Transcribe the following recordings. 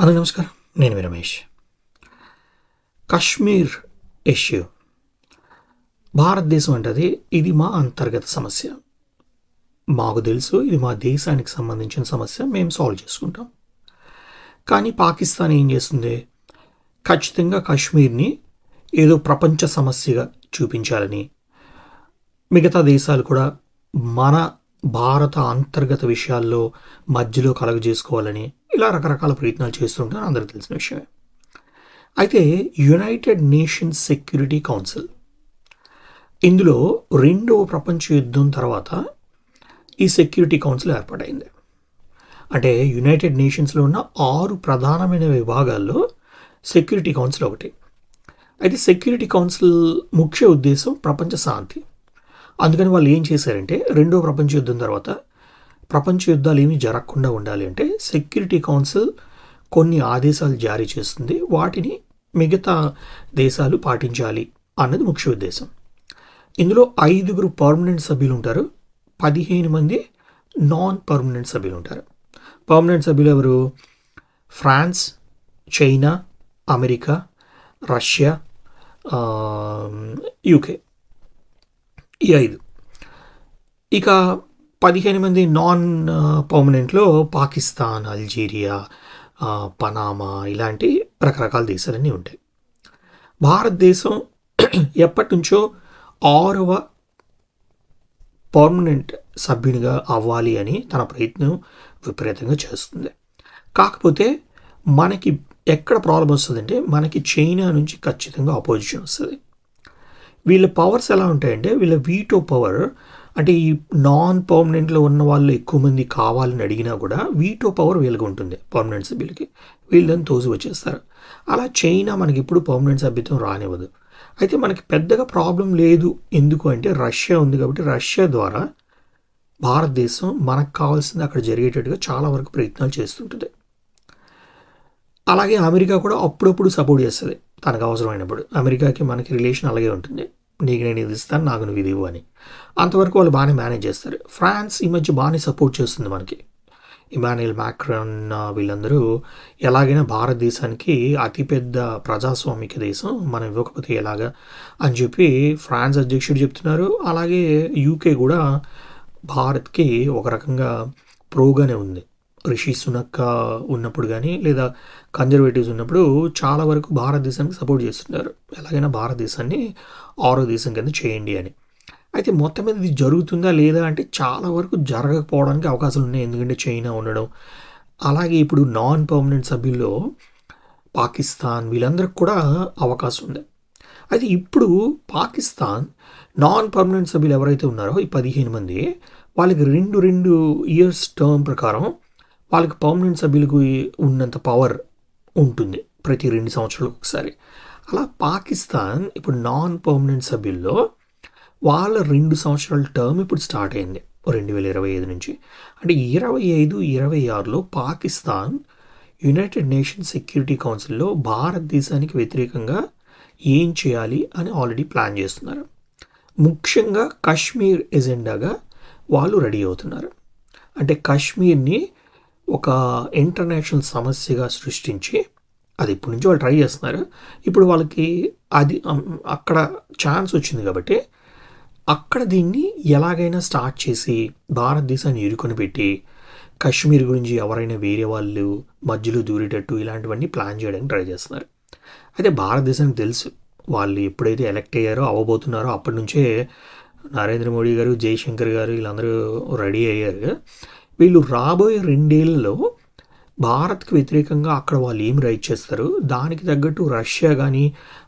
అందరూ నమస్కారం. నేను మీ రమేష్. కశ్మీర్ ఇష్యూ భారతదేశం అంటది ఇది మా అంతర్గత సమస్య. మాకు తెలుసు ఇది మా దేశానికి సంబంధించిన సమస్య మేము సాల్వ్ చేసుకుంటాం. కానీ పాకిస్తాన్ ఏం చేస్తుంది? ఖచ్చితంగా కాశ్మీర్ని ఏదో ప్రపంచ సమస్యగా చూపించాలని మిగతా దేశాలు కూడా మన భారత అంతర్గత విషయాల్లో మధ్యలో కలగజేసుకోవాలని ఇలా రకరకాల ప్రయత్నాలు చేస్తుంటారు అందరికీ తెలిసిన విషయమే. అయితే యునైటెడ్ నేషన్స్ సెక్యూరిటీ కౌన్సిల్ ఇందులో రెండవ ప్రపంచ యుద్ధం తర్వాత ఈ సెక్యూరిటీ కౌన్సిల్ ఏర్పాటైంది. అంటే యునైటెడ్ నేషన్స్లో ఉన్న ఆరు ప్రధానమైన విభాగాల్లో సెక్యూరిటీ కౌన్సిల్ ఒకటి. అయితే సెక్యూరిటీ కౌన్సిల్ ముఖ్య ఉద్దేశం ప్రపంచ శాంతి. అందుకని వాళ్ళు ఏం చేశారంటే రెండో ప్రపంచ యుద్ధం తర్వాత ప్రపంచ యుద్ధాలు ఏమీ జరగకుండా ఉండాలి అంటే సెక్యూరిటీ కౌన్సిల్ కొన్ని ఆదేశాలు జారీ చేస్తుంది. వాటిని మిగతా దేశాలు పాటించాలి అన్నది ముఖ్య ఉద్దేశం. ఇందులో ఐదుగురు పర్మనెంట్ సభ్యులు ఉంటారు. పదిహేను మంది నాన్ పర్మనెంట్ సభ్యులు ఉంటారు. పర్మనెంట్ సభ్యులు ఎవరు? France China America Russia UK. ఈ ఐదు. ఇక పదిహేను మంది నాన్ పర్మనెంట్లో పాకిస్తాన్ అల్జీరియా పనామా ఇలాంటి రకరకాల దేశాలన్నీ ఉంటాయి. భారతదేశం ఎప్పటి నుంచో ఆరవ పర్మనెంట్ సభ్యునిగా అవ్వాలి అని తన ప్రయత్నం విపరీతంగా చేస్తుంది. కాకపోతే మనకి ఎక్కడ ప్రాబ్లం వస్తుందంటే మనకి చైనా నుంచి ఖచ్చితంగా అపోజిషన్ వస్తుంది. వీళ్ళ పవర్స్ ఎలా ఉంటాయంటే వీళ్ళ వీటో పవర్ అంటే ఈ నాన్ పర్మనెంట్లో ఉన్న వాళ్ళు ఎక్కువ మంది కావాలని అడిగినా కూడా వీటో పవర్ వీళ్ళకి ఉంటుంది పర్మనెంట్ సభ్యులకి. వీళ్ళని తోసి వచ్చేస్తారు. అలా చైనా మనకి ఇప్పుడు పర్మనెంట్ సభ్యత్వం రానివ్వదు. అయితే మనకి పెద్దగా ప్రాబ్లం లేదు. ఎందుకు అంటే రష్యా ఉంది కాబట్టి రష్యా ద్వారా భారతదేశం మనకు కావాల్సింది అక్కడ జరిగేటట్టుగా చాలా వరకు ప్రయత్నాలు చేస్తుంటుంది. అలాగే అమెరికా కూడా అప్పుడప్పుడు సపోర్ట్ చేస్తుంది తనకు అవసరమైనప్పుడు. అమెరికాకి మనకి రిలేషన్ అలాగే ఉంటుంది. నీకు నేను ఇది ఇస్తాను నాకు నువ్వు ఇది ఇవ్వు అని. అంతవరకు వాళ్ళు బాగానే మేనేజ్ చేస్తారు. ఫ్రాన్స్ ఈ మధ్య బాగానే సపోర్ట్ చేస్తుంది మనకి. ఇమానుయల్ మ్యాక్రన్ వీళ్ళందరూ ఎలాగైనా భారతదేశానికి అతిపెద్ద ప్రజాస్వామిక దేశం మనం ఇవ్వకపోతే ఎలాగా అని చెప్పి ఫ్రాన్స్ అధ్యక్షుడు చెప్తున్నారు. అలాగే యూకే కూడా భారత్కి ఒక రకంగా ప్రోగానే ఉంది. రిషి సునక్క ఉన్నప్పుడు కానీ లేదా కన్జర్వేటివ్స్ ఉన్నప్పుడు చాలా వరకు భారతదేశానికి సపోర్ట్ చేస్తున్నారు ఎలాగైనా భారతదేశాన్ని ఆరో దేశం కింద చేయండి అని. అయితే మొత్తం మీద ఇది జరుగుతుందా లేదా అంటే చాలా వరకు జరగకపోవడానికి అవకాశాలు ఉన్నాయి. ఎందుకంటే చైనా ఉండడం అలాగే ఇప్పుడు నాన్ పర్మనెంట్ సభ్యుల్లో పాకిస్తాన్ వీళ్ళందరికి కూడా అవకాశం ఉంది. అయితే ఇప్పుడు పాకిస్తాన్ నాన్ పర్మనెంట్ సభ్యులు ఎవరైతే ఉన్నారో ఈ పదిహేను మంది వాళ్ళకి రెండు రెండు ఇయర్స్ టర్మ్ ప్రకారం వాళ్ళకి పర్మనెంట్ సభ్యులకు ఉన్నంత పవర్ ఉంటుంది ప్రతి రెండు సంవత్సరాలకు ఒకసారి. అలా పాకిస్తాన్ ఇప్పుడు నాన్ పర్మనెంట్ సభ్యుల్లో వాళ్ళ రెండు సంవత్సరాల టర్మ్ ఇప్పుడు స్టార్ట్ అయింది. రెండు వేల ఇరవై ఐదు నుంచి. అంటే ఇరవై ఐదు ఇరవై ఆరులో పాకిస్తాన్ యునైటెడ్ నేషన్స్ సెక్యూరిటీ కౌన్సిల్లో భారతదేశానికి వ్యతిరేకంగా ఏం చేయాలి అని ఆల్రెడీ ప్లాన్ చేస్తున్నారు. ముఖ్యంగా కాశ్మీర్ ఎజెండాగా వాళ్ళు రెడీ అవుతున్నారు. అంటే కాశ్మీర్ని ఒక ఇంటర్నేషనల్ సమస్యగా సృష్టించి అది ఇప్పటి నుంచి వాళ్ళు ట్రై చేస్తున్నారు. ఇప్పుడు వాళ్ళకి అది అక్కడ ఛాన్స్ వచ్చింది కాబట్టి అక్కడ దీన్ని ఎలాగైనా స్టార్ట్ చేసి భారతదేశాన్ని ఇరుకొని పెట్టి కశ్మీర్ గురించి ఎవరైనా వేరే వాళ్ళు మధ్యలో దూరేటట్టు ఇలాంటివన్నీ ప్లాన్ చేయడానికి ట్రై చేస్తున్నారు. అయితే భారతదేశానికి తెలుసు వాళ్ళు ఎప్పుడైతే ఎలక్ట్ అయ్యారో అవ్వబోతున్నారో అప్పటి నుంచే నరేంద్ర మోడీ గారు జయశంకర్ గారు వీళ్ళందరూ రెడీ అయ్యారు. వీళ్ళు రాబోయే రెండేళ్ళలో భారత్కి వ్యతిరేకంగా అక్కడ వాళ్ళు ఏం రైట్ చేస్తారు? దానికి తగ్గట్టు రష్యా కానీ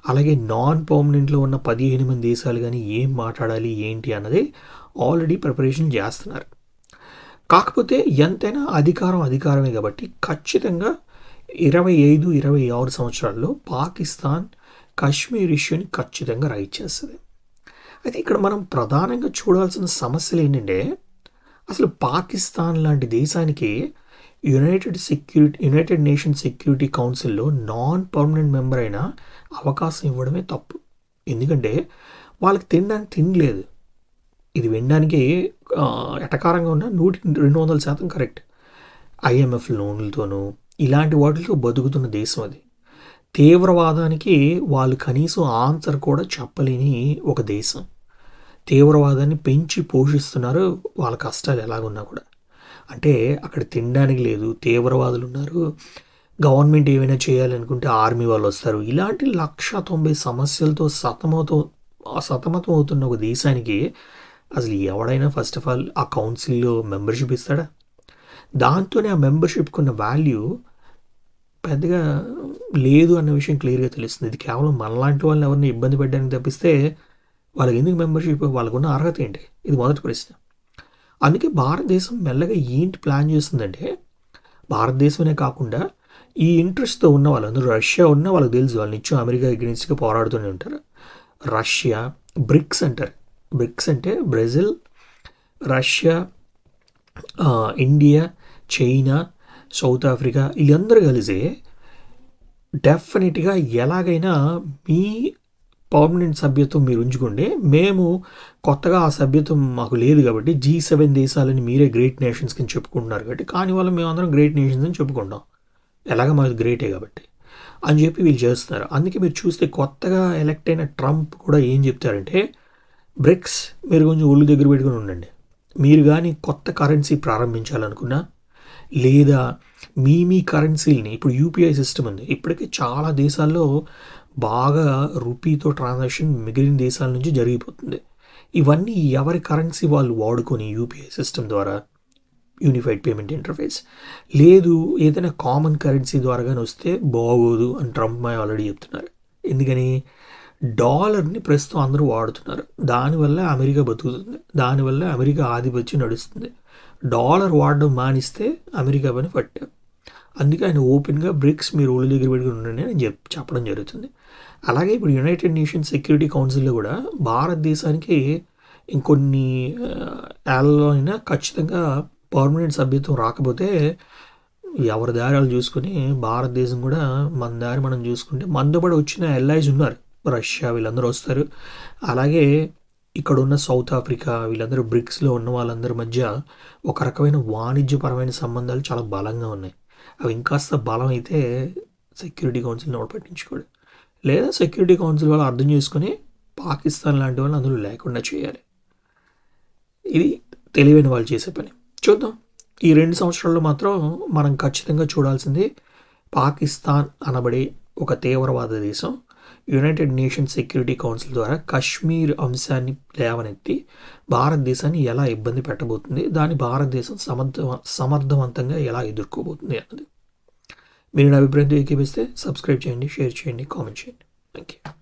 అలాగే నాన్ పర్మనెంట్లో ఉన్న పదిహేను మంది దేశాలు కానీ ఏం మాట్లాడాలి ఏంటి అన్నది ఆల్రెడీ ప్రిపరేషన్ చేస్తున్నారు. కాకపోతే ఎంతైనా అధికారం అధికారమే కాబట్టి ఖచ్చితంగా ఇరవై ఐదు ఇరవై ఆరు సంవత్సరాల్లో పాకిస్తాన్ కాశ్మీర్ ఇష్యూని ఖచ్చితంగా రైట్ చేస్తుంది. అయితే ఇక్కడ మనం ప్రధానంగా చూడాల్సిన సమస్యలు ఏంటంటే అసలు పాకిస్తాన్ లాంటి దేశానికి united security united nation security కౌన్సిల్లో నాన్ పర్మనెంట్ మెంబర్ అయిన అవకాశం ఇవ్వడమే తప్పు. ఎందుకంటే వాళ్ళకి తినడానికి తినలేదు. ఇది వినడానికి ఎటకారంగా ఉన్న నూటికి రెండు వందల శాతం కరెక్ట్. ఐఎంఎఫ్ లోన్లతోనూ ఇలాంటి వాటితో బతుకుతున్న దేశం అది. తీవ్రవాదానికి వాళ్ళు కనీసం ఆన్సర్ కూడా చెప్పలేని ఒక దేశం. తీవ్రవాదాన్ని పెంచి పోషిస్తున్నారు వాళ్ళ కష్టాలు ఎలాగున్నా కూడా. అంటే అక్కడ తినడానికి లేదు తీవ్రవాదులు ఉన్నారు. గవర్నమెంట్ ఏమైనా చేయాలనుకుంటే ఆర్మీ వాళ్ళు వస్తారు. ఇలాంటి లక్ష తొంభై సమస్యలతో సతమతం సతమతం అవుతున్న ఒక దేశానికి అసలు ఎవడైనా ఫస్ట్ ఆఫ్ ఆల్ ఆ కౌన్సిల్లో మెంబర్షిప్ ఇస్తాడా? దాంతోనే ఆ మెంబర్షిప్కి ఉన్న వాల్యూ పెద్దగా లేదు అన్న విషయం క్లియర్గా తెలుస్తుంది. ఇది కేవలం మనలాంటి వాళ్ళని ఎవరిని ఇబ్బంది పెట్టడానికి తప్పిస్తే వాళ్ళకి ఎందుకు మెంబర్షిప్ వాళ్ళకున్న అర్హత ఏంటి? ఇది మొదటి ప్రశ్న. అందుకే భారతదేశం మెల్లగా ఏంటి ప్లాన్ చేస్తుందంటే భారతదేశమే కాకుండా ఈ ఇంట్రెస్ట్తో ఉన్న వాళ్ళందరూ రష్యా ఉన్న వాళ్ళకి తెలుసు వాళ్ళు నిత్యం అమెరికా ఎగ్నెస్ట్గా పోరాడుతూనే ఉంటారు. రష్యా బ్రిక్స్ అంటారు. బ్రిక్స్ అంటే Brazil Russia India China South Africa వీళ్ళందరూ కలిసి డెఫినెట్గా ఎలాగైనా మీ పర్మనెంట్ సభ్యత్వం మీరు ఉంచుకోండి. మేము కొత్తగా ఆ సభ్యత్వం మాకు లేదు కాబట్టి జీ సెవెన్ దేశాలని మీరే గ్రేట్ నేషన్స్ కింద చెప్పుకుంటున్నారు కాబట్టి కానీ వాళ్ళు మేము అందరం గ్రేట్ నేషన్స్ అని చెప్పుకుంటాం. ఎలాగ మాది గ్రేటే కాబట్టి. అని చెప్పి వీళ్ళు చేస్తున్నారు. అందుకే మీరు చూస్తే కొత్తగా ఎలక్ట్ అయిన ట్రంప్ కూడా ఏం చెప్తారంటే బ్రిక్స్ మీరు కొంచెం ఒళ్ళు దగ్గర పెట్టుకుని ఉండండి. మీరు కానీ కొత్త కరెన్సీ ప్రారంభించాలనుకున్నా లేదా మీ మీ కరెన్సీలని ఇప్పుడు యూపీఐ సిస్టమ్ ఉంది. ఇప్పటికే చాలా దేశాల్లో బాగా రూపీతో ట్రాన్సాక్షన్ మిగిలిన దేశాల నుంచి జరిగిపోతుంది. ఇవన్నీ ఎవరి కరెన్సీ వాళ్ళు వాడుకొని యూపీఐ సిస్టమ్ ద్వారా యూనిఫైడ్ పేమెంట్ ఇంటర్ఫేస్ లేదు ఏదైనా కామన్ కరెన్సీ ద్వారా కానీ వస్తే బాగోదు అని ట్రంప్ మై ఆల్రెడీ చెప్తున్నారు. ఎందుకని? డాలర్ని ప్రస్తుతం అందరూ వాడుతున్నారు. దానివల్ల అమెరికా బతుకుతుంది. దానివల్ల అమెరికా ఆధిపత్యం నడుస్తుంది. డాలర్ వాడడం మానిస్తే అమెరికా పని పట్టాం అందుకే ఆయన ఓపెన్గా బ్రిక్స్ మీరు ఒళ్ళు దగ్గర పెట్టుకుని ఉండండి అని చెప్ చెప్పడం జరుగుతుంది. అలాగే ఇప్పుడు యునైటెడ్ నేషన్స్ సెక్యూరిటీ కౌన్సిల్లో కూడా భారతదేశానికి ఇంకొన్ని ఏళ్ళలో అయినా ఖచ్చితంగా పర్మనెంట్ సభ్యత్వం రాకపోతే ఎవరి దారి వాళ్ళు చూసుకుని భారతదేశం కూడా మన దారి మనం చూసుకుంటే మనతో పాటు వచ్చిన ఎల్ఐస్ ఉన్నారు. రష్యా వీళ్ళందరూ వస్తారు. అలాగే ఇక్కడ ఉన్న సౌత్ ఆఫ్రికా వీళ్ళందరూ బ్రిక్స్లో ఉన్న వాళ్ళందరి మధ్య ఒక రకమైన వాణిజ్యపరమైన సంబంధాలు చాలా బలంగా ఉన్నాయి. అవి ఇంకాస్త బలం అయితే సెక్యూరిటీ కౌన్సిల్ నోట్ పట్టించుకోడు. లేదా సెక్యూరిటీ కౌన్సిల్ వాళ్ళు అర్థం చేసుకుని పాకిస్తాన్ లాంటి వాళ్ళు అందులో లేకుండా చేయాలి. ఇది తెలివైన వాళ్ళు చేసే పని. చూద్దాం. ఈ రెండు సంవత్సరాల్లో మాత్రం మనం ఖచ్చితంగా చూడాల్సింది పాకిస్తాన్ అనబడే ఒక తీవ్రవాద దేశం. యునైటెడ్ నేషన్స్ సెక్యూరిటీ కౌన్సిల్ ద్వారా కశ్మీర్ అంశాన్ని లేవనెత్తి భారతదేశాన్ని ఎలా ఇబ్బంది పెట్టబోతుంది దాన్ని భారతదేశం సమర్థ సమర్థవంతంగా ఎలా ఎదుర్కోబోతుంది అన్నది. మీరు నా అభిప్రాయంతో ఏకీపిస్తే సబ్స్క్రైబ్ చేయండి షేర్ చేయండి కామెంట్ చేయండి. Thank you